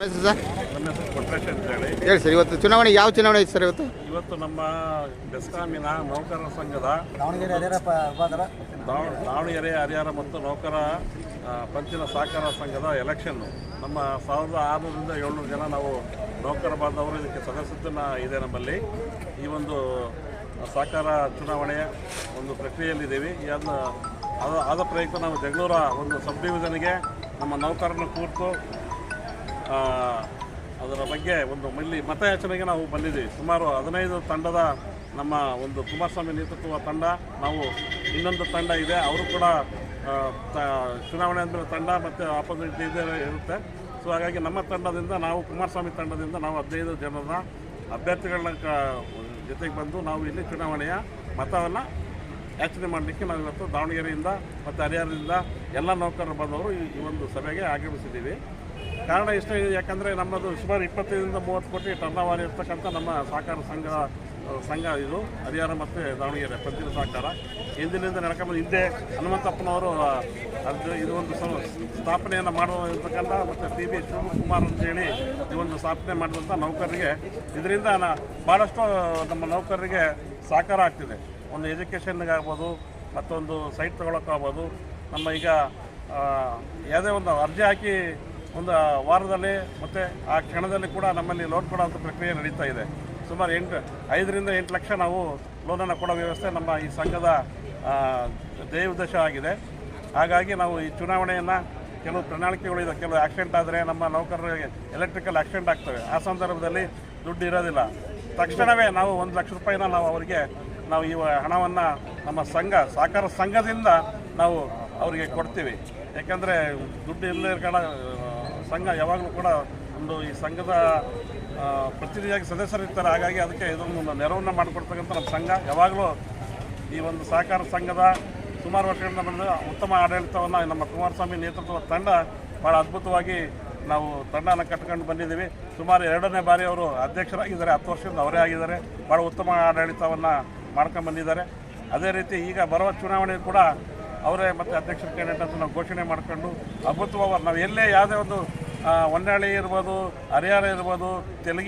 Sir ಹೇಳಿ sir ಇವತ್ತು ಚುನಾವಣೆ ಯಾವ ಚುನಾವಣೆ ಐತೆ ಸರ್ ಇವತ್ತು? ಇವತ್ತು ನಮ್ಮ ಬೆಸ್ಕಾಮಿನ ನೌಕರರ ಸಂಘದ ದಾವಣಗೆರೆ ಹರಿಹರ ದಾವಣಗೆರೆ ಹರಿಹರ ಮತ್ತು ನೌಕರ ಪಂಚಿನ ಸಹಕಾರ ಸಂಘದ ಎಲೆಕ್ಷನ್ನು ನಮ್ಮ ಸಾವಿರದ ಆರುನೂರಿಂದ ಏಳ್ನೂರು ಜನ ನಾವು ನೌಕರ ಬಾಂಧವರು ಇದಕ್ಕೆ ಸದಸ್ಯತ್ವನ ಇದೆ ನಮ್ಮಲ್ಲಿ. ಈ ಒಂದು ಸಹಕಾರ ಚುನಾವಣೆಯ ಒಂದು ಪ್ರಕ್ರಿಯೆಯಲ್ಲಿದ್ದೀವಿ. ಅದನ್ನ ಆದ ಆದ ಪ್ರಯುಕ್ತ ನಾವು ಜಗಳೂರ ಒಂದು ಸಬ್ ಡಿವಿಷನ್ಗೆ ನಮ್ಮ ನೌಕರನ್ನು ಕೂರ್ತು ಅದರ ಬಗ್ಗೆ ಒಂದು ಮಲ್ಲಿ ಮತಯಾಚನೆಗೆ ನಾವು ಬಂದಿದ್ದೀವಿ. ಸುಮಾರು ಹದಿನೈದು ತಂಡದ ನಮ್ಮ ಒಂದು ಕುಮಾರಸ್ವಾಮಿ ನೇತೃತ್ವ ತಂಡ, ನಾವು ಇನ್ನೊಂದು ತಂಡ ಇದೆ. ಅವರು ಕೂಡ ಚುನಾವಣೆ ಅಂದರೆ ತಂಡ ಮತ್ತು ಆಪೋಸಿಟ್ ಇದೇ ಇರುತ್ತೆ. ಸೊ ಹಾಗಾಗಿ ನಮ್ಮ ತಂಡದಿಂದ ನಾವು, ಕುಮಾರಸ್ವಾಮಿ ತಂಡದಿಂದ ನಾವು ಹದಿನೈದು ಜನರ ಅಭ್ಯರ್ಥಿಗಳನ್ನ ಕ, ಜೊತೆಗೆ ಬಂದು ನಾವು ಇಲ್ಲಿ ಚುನಾವಣೆಯ ಮತವನ್ನು ಯಾಚನೆ ಮಾಡಲಿಕ್ಕೆ ನಾವು ಇವತ್ತು ದಾವಣಗೆರೆಯಿಂದ ಮತ್ತು ಹರಿಹರದಿಂದ ಎಲ್ಲ ನೌಕರರು ಬಂದವರು ಈ ಒಂದು ಸಭೆಗೆ ಆಗಮಿಸಿದ್ದೀವಿ. ಕಾರಣ ಇಷ್ಟೇ ಇದೆ, ಯಾಕಂದರೆ ನಮ್ಮದು ಸುಮಾರು ಇಪ್ಪತ್ತೈದರಿಂದ ಮೂವತ್ತು ಕೋಟಿ ಟರ್ನ್ ಇರ್ತಕ್ಕಂಥ ನಮ್ಮ ಸಹಕಾರ ಸಂಘ ಸಂಘ ಇದು, ಹರಿಹರ ಮತ್ತು ದಾವಣಗೆರೆ, ಪಂಚಿನ ಸಹಕಾರ. ಹಿಂದಿನಿಂದ ನಡ್ಕೊಂಬಂದು ಹಿಂದೆ ಹನುಮಂತಪ್ಪನವರು ಅದು ಇದು ಒಂದು ಸ್ಥಾಪನೆಯನ್ನು ಮಾಡುವ ಇರ್ತಕ್ಕಂಥ ಮತ್ತು ಟಿ ಬಿ ಶಿವಕುಮಾರ್ ಅಂತೇಳಿ ಈ ಒಂದು ಸ್ಥಾಪನೆ ಮಾಡಿದಂಥ ನೌಕರರಿಗೆ, ಇದರಿಂದ ನಾ ಭಾಳಷ್ಟು ನಮ್ಮ ನೌಕರರಿಗೆ ಸಹಕಾರ ಆಗ್ತಿದೆ. ಒಂದು ಎಜುಕೇಷನ್ಗೆ ಆಗ್ಬೋದು, ಮತ್ತೊಂದು ಸೈಟ್ ತೊಗೊಳಕ್ಕಾಗ್ಬೋದು. ನಮ್ಮ ಈಗ ಯಾವುದೇ ಒಂದು ಅರ್ಜಿ ಹಾಕಿ ಒಂದು ವಾರದಲ್ಲಿ ಮತ್ತು ಆ ಕ್ಷಣದಲ್ಲಿ ಕೂಡ ನಮ್ಮಲ್ಲಿ ಲೋನ್ ಕೊಡೋಂಥ ಪ್ರಕ್ರಿಯೆ ನಡೀತಾ ಇದೆ. ಸುಮಾರು ಎಂಟು ಐದರಿಂದ ಎಂಟು ಲಕ್ಷ ನಾವು ಲೋನನ್ನು ಕೊಡೋ ವ್ಯವಸ್ಥೆ ನಮ್ಮ ಈ ಸಂಘದ ಆ, ಧ್ಯೇಯ ಉದ್ದೇಶ ಆಗಿದೆ. ಹಾಗಾಗಿ ನಾವು ಈ ಚುನಾವಣೆಯನ್ನು ಕೆಲವು ಪ್ರಣಾಳಿಕೆಗಳು ಇದೆ ಕೆಲವು ಆಕ್ಸಿಡೆಂಟ್ ಆದರೆ ನಮ್ಮ ನೌಕರರಿಗೆ ಎಲೆಕ್ಟ್ರಿಕಲ್ ಆಕ್ಸಿಡೆಂಟ್ ಆಗ್ತವೆ. ಆ ಸಂದರ್ಭದಲ್ಲಿ ದುಡ್ಡು ಇರೋದಿಲ್ಲ. ತಕ್ಷಣವೇ ನಾವು ಒಂದು ಲಕ್ಷ ರೂಪಾಯಿನ ನಾವು ಅವರಿಗೆ ನಾವು ಈ ಹಣವನ್ನು ನಮ್ಮ ಸಂಘ ಸಹಕಾರ ಸಂಘದಿಂದ ನಾವು ಅವರಿಗೆ ಕೊಡ್ತೀವಿ. ಯಾಕಂದರೆ ದುಡ್ಡು ಇಲ್ಲದೆ ಸಂಘ ಯಾವಾಗಲೂ ಕೂಡ ಒಂದು ಈ ಸಂಘದ ಪ್ರತಿನಿಧಿಯಾಗಿ ಸದಸ್ಯರಿರ್ತಾರೆ. ಹಾಗಾಗಿ ಅದಕ್ಕೆ ಇದೊಂದು ನೆರವನ್ನು ಮಾಡಿಕೊಡ್ತಕ್ಕಂಥ ನಮ್ಮ ಸಂಘ. ಯಾವಾಗಲೂ ಈ ಒಂದು ಸಹಕಾರ ಸಂಘದ ಸುಮಾರು ವರ್ಷಗಳಿಂದ ಬಂದ ಉತ್ತಮ ಆಡಳಿತವನ್ನು ನಮ್ಮ ಕುಮಾರಸ್ವಾಮಿ ನೇತೃತ್ವದ ತಂಡ ಭಾಳ ಅದ್ಭುತವಾಗಿ ನಾವು ತಂಡನ ಕಟ್ಕೊಂಡು ಬಂದಿದ್ದೀವಿ. ಸುಮಾರು ಎರಡನೇ ಬಾರಿ ಅವರು ಅಧ್ಯಕ್ಷರಾಗಿದ್ದಾರೆ. ಹತ್ತು ವರ್ಷದಿಂದ ಅವರೇ ಆಗಿದ್ದಾರೆ. ಭಾಳ ಉತ್ತಮ ಆಡಳಿತವನ್ನು ಮಾಡ್ಕೊಂಡು ಬಂದಿದ್ದಾರೆ. ಅದೇ ರೀತಿ ಈಗ ಬರುವ ಚುನಾವಣೆ ಕೂಡ ಅವರೇ ಮತ್ತು ಅಧ್ಯಕ್ಷರ ಕ್ಯಾಂಡಿಡೇಟ್ ಅಂತ ನಾವು ಘೋಷಣೆ ಮಾಡ್ಕೊಂಡು ಅದ್ಭುತವಾಗಿ ನಾವು ಎಲ್ಲೇ ಯಾವುದೇ ಒಂದು ಹೊನ್ನಾಳಿ ಇರ್ಬೋದು ಹರಿಹರ ಇರ್ಬೋದು ತೆಲುಗಿ